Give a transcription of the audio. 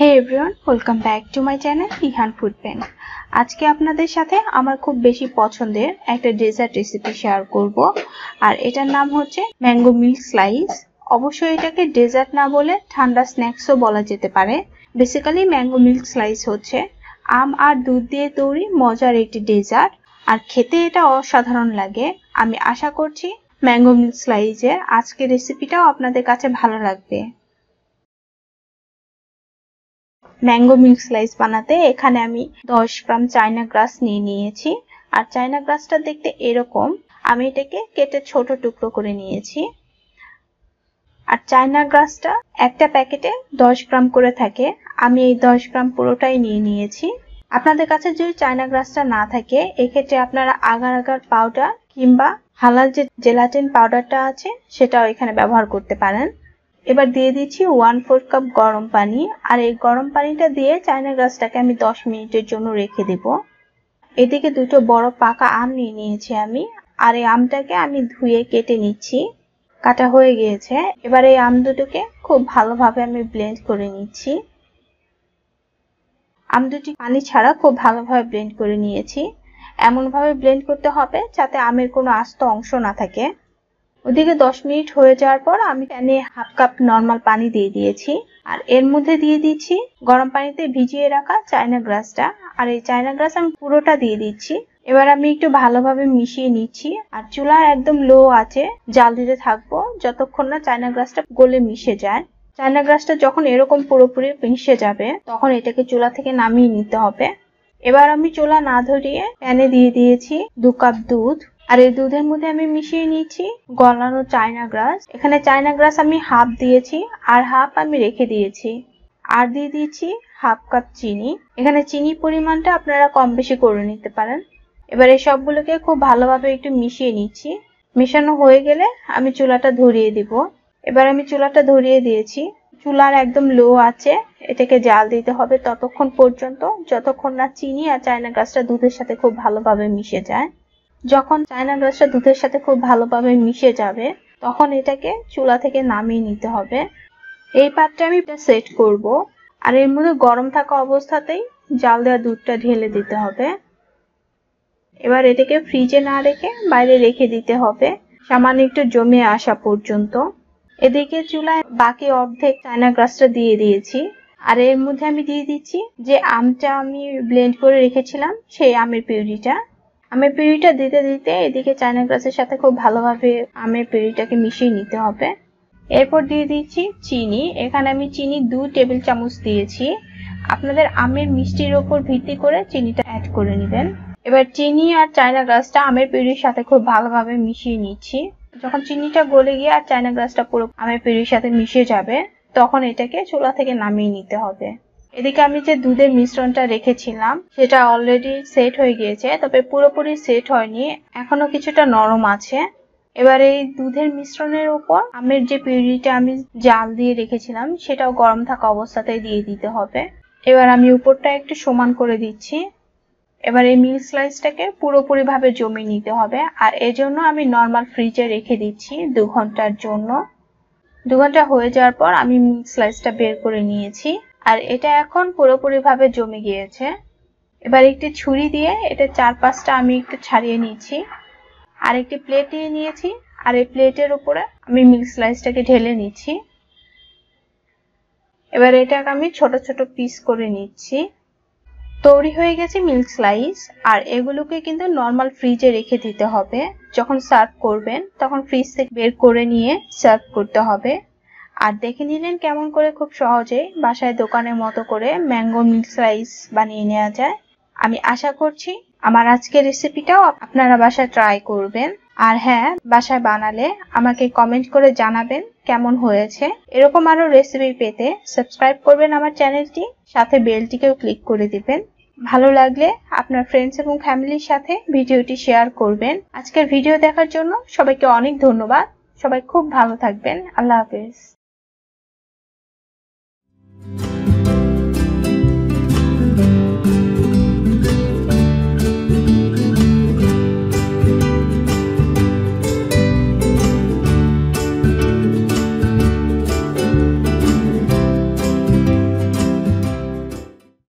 Hey everyone welcome back to my channel Ihan food pen আজকে আপনাদের সাথে আমার খুব বেশি পছন্দের একটা ডেজার্ট রেসিপি শেয়ার করব। আর এটার নাম হচ্ছে ম্যাঙ্গো মিল্ক স্লাইস অবশ্যই এটাকে ডেজার্ট না বলে ঠান্ডা স্ন্যাক্সও বলা যেতে পারে। বেসিক্যালি ম্যাঙ্গো মিল্ক স্লাইস হচ্ছে আম আর দুধ দিয়ে তৈরি মজার একটি ডেজার্ট আর খেতে এটা অসাধারণ লাগে। আমি আশা করছি ম্যাঙ্গো মিল্ক স্লাইসের আজকের রেসিপিটাও আপনাদের কাছে ভালো লাগবে। ম্যাঙ্গো মিল্ক স্লাইস বানাতে এখানে আমি দশ গ্রাম চায়না গ্রাস নিয়ে নিয়েছি। আর চায়না গ্রাসটা দেখতে এরকম, আমি এটাকে কেটে ছোট টুকরো করে নিয়েছি। আর চায়না গ্রাসটা একটা প্যাকেটে দশ গ্রাম করে থাকে, আমি এই দশ গ্রাম পুরোটাই নিয়ে নিয়েছি। আপনাদের কাছে যদি চায়না গ্রাসটা না থাকে, এক্ষেত্রে আপনারা আগার আগার পাউডার কিংবা হালাল যে জেলাটিন পাউডারটা আছে, সেটাও এখানে ব্যবহার করতে পারেন। এবার দিয়ে দিচ্ছি ওয়ান ফোর কাপ গরম পানি, আর এই গরম পানিটা দিয়ে চায়না গ্রাসটাকে আমি দশ মিনিটের জন্য রেখে দেব। এদিকে দুটো বড় পাকা আম নিয়ে নিয়েছি আমি, আর এই আমটাকে আমি ধুয়ে কেটে নিচ্ছি। কাটা হয়ে গিয়েছে। এবার এই আম দুটোকে খুব ভালোভাবে আমি ব্লেন্ড করে নিচ্ছি। আম দুটি পানি ছাড়া খুব ভালোভাবে ব্লেন্ড করে নিয়েছি। এমনভাবে ব্লেন্ড করতে হবে যাতে আমের কোনো আস্ত অংশ না থাকে। ওদিকে দশ মিনিট হয়ে যাওয়ার পর আমি প্যানে হাফ কাপ নর্মাল পানি দিয়ে দিয়েছি। আর এর মধ্যে দিয়ে দিচ্ছি গরম পানিতে ভিজিয়ে রাখা চায়না গ্রাসটা। আর এই চায়না গ্রাস আমি পুরোটা দিয়ে দিচ্ছি। এবার আমি একটু ভালোভাবে মিশিয়ে নিচ্ছি। আর চুলার একদম লো আছে, জাল দিতে থাকব, যতক্ষণ না চায়না গ্রাসটা গলে মিশে যায়। চায়না গ্রাসটা যখন এরকম পুরোপুরি মিশে যাবে, তখন এটাকে চুলা থেকে নামিয়ে নিতে হবে। এবার আমি চুলা না ধরিয়ে প্যানে দিয়ে দিয়েছি দু কাপ দুধ। আর এই দুধের মধ্যে আমি মিশিয়ে নিয়েছি গলানো চায়না গ্রাস। এখানে চায়না গ্রাস আমি হাফ দিয়েছি আর হাফ আমি রেখে দিয়েছি। আর দিয়ে দিয়েছি হাফ কাপ চিনি। এখানে চিনি পরিমাণটা আপনারা কম বেশি করে নিতে পারেন। এবার এই সবগুলোকে খুব ভালোভাবে একটু মিশিয়ে নিচ্ছি। মেশানো হয়ে গেলে আমি চুলাটা ধরিয়ে দিব। এবার আমি চুলাটা ধরিয়ে দিয়েছি। চুলার একদম লো আছে। এটাকে জাল দিতে হবে ততক্ষণ পর্যন্ত, যতক্ষণ না চিনি আর চায়না গ্রাসটা দুধের সাথে খুব ভালোভাবে মিশে যায়। যখন চায়না গ্রাসটা দুধের সাথে খুব ভালোভাবে মিশে যাবে, তখন এটাকে চুলা থেকে নামিয়ে নিতে হবে। এই পাত্রে আমি সেট করব। আর এর মধ্যে গরম থাকা অবস্থাতেই জাল দেওয়া দুধটা ঢেলে দিতে হবে। এবার এটাকে ফ্রিজে না রেখে বাইরে রেখে দিতে হবে। সামান্য একটু জমে আসা পর্যন্ত। এদিকে চুলায় বাকি অর্ধেক চায়না গ্রাসটা দিয়ে দিয়েছি। আর এর মধ্যে আমি দিয়ে দিচ্ছি যে আমটা আমি ব্লেন্ড করে রেখেছিলাম, সেই আমের পিউরিটা। আমের পিউরিটা দিতে দিতে এদিকে চায়না গ্রাসের সাথে খুব ভালোভাবে আমের পিউরিটাকে মিশিয়ে নিতে হবে। এরপর দিয়ে দিচ্ছি চিনি। এখানে আমি চিনি দু টেবিল চামচ দিয়েছি। আপনাদের আমের মিষ্টির ওপর ভিত্তি করে চিনিটা অ্যাড করে নেবেন। এবার চিনি আর চায়না গ্রাসটা আমের পিউরির সাথে খুব ভালোভাবে মিশিয়ে নিচ্ছি। যখন চিনিটা গলে গিয়ে আর চায়না গ্রাসটা পুরো আমের পিউরির সাথে মিশে যাবে, তখন এটাকে চুলা থেকে নামিয়ে নিতে হবে। এদিকে আমি যে দুধের মিশ্রণটা রেখেছিলাম, সেটা অলরেডি সেট হয়ে গিয়েছে, তবে পুরোপুরি সেট হয়নি, এখনও কিছুটা নরম আছে। এবার এই দুধের মিশ্রণের উপর আমের যে পিউরিটা আমি জাল দিয়ে রেখেছিলাম, সেটাও গরম থাকা অবস্থাতেই দিয়ে দিতে হবে। এবার আমি উপরটা একটু সমান করে দিচ্ছি। এবার এই মিল্ক স্লাইসটাকে পুরোপুরি ভাবে জমিয়ে নিতে হবে, আর এজন্য আমি নর্মাল ফ্রিজে রেখে দিচ্ছি দু ঘণ্টার জন্য। দু ঘণ্টা হয়ে যাওয়ার পর আমি মিল্ক স্লাইসটা বের করে নিয়েছি। আর এটা এখন পুরোপুরি ভাবে জমে গিয়েছে। এবার একটি ছুরি দিয়ে এটা চার পাঁচটা আমি একটু ছাড়িয়ে নিয়েছি। আর একটি প্লেট নিয়ে নিয়েছি। আর এই প্লেটের উপরে আমি মিল্ক স্লাইসটাকে ঢেলে নিচ্ছি। এবার এটাকে আমি ছোট ছোট পিস করে নিচ্ছি। তৈরি হয়ে গেছে মিল্ক স্লাইস। আর এগুলোকে কিন্তু নর্মাল ফ্রিজে রেখে দিতে হবে। যখন সার্ভ করবেন, তখন ফ্রিজ থেকে বের করে নিয়ে সার্ভ করতে হবে। আর দেখে নিলেন কেমন করে খুব সহজে বাসায় দোকানের মতো করে ম্যাঙ্গো মিল্ক রাইস বানিয়ে নেওয়া যায়। আমি আশা করছি আমার আজকের রেসিপিটাও আপনারা বাসায় ট্রাই করবেন। আর হ্যাঁ বাসায় বানালে আমাকে কমেন্ট করে জানাবেন কেমন হয়েছে। এরকম আরও রেসিপি পেতে সাবস্ক্রাইব করবেন আমার চ্যানেলটি সাথে বেলটিকেও ক্লিক করে দিবেন। ভালো লাগলে আপনার ফ্রেন্ডস এবং ফ্যামিলির সাথে ভিডিওটি শেয়ার করবেন। আজকের ভিডিও দেখার জন্য সবাইকে অনেক ধন্যবাদ। সবাই খুব ভালো থাকবেন। আল্লাহ হাফেজ। Thank you.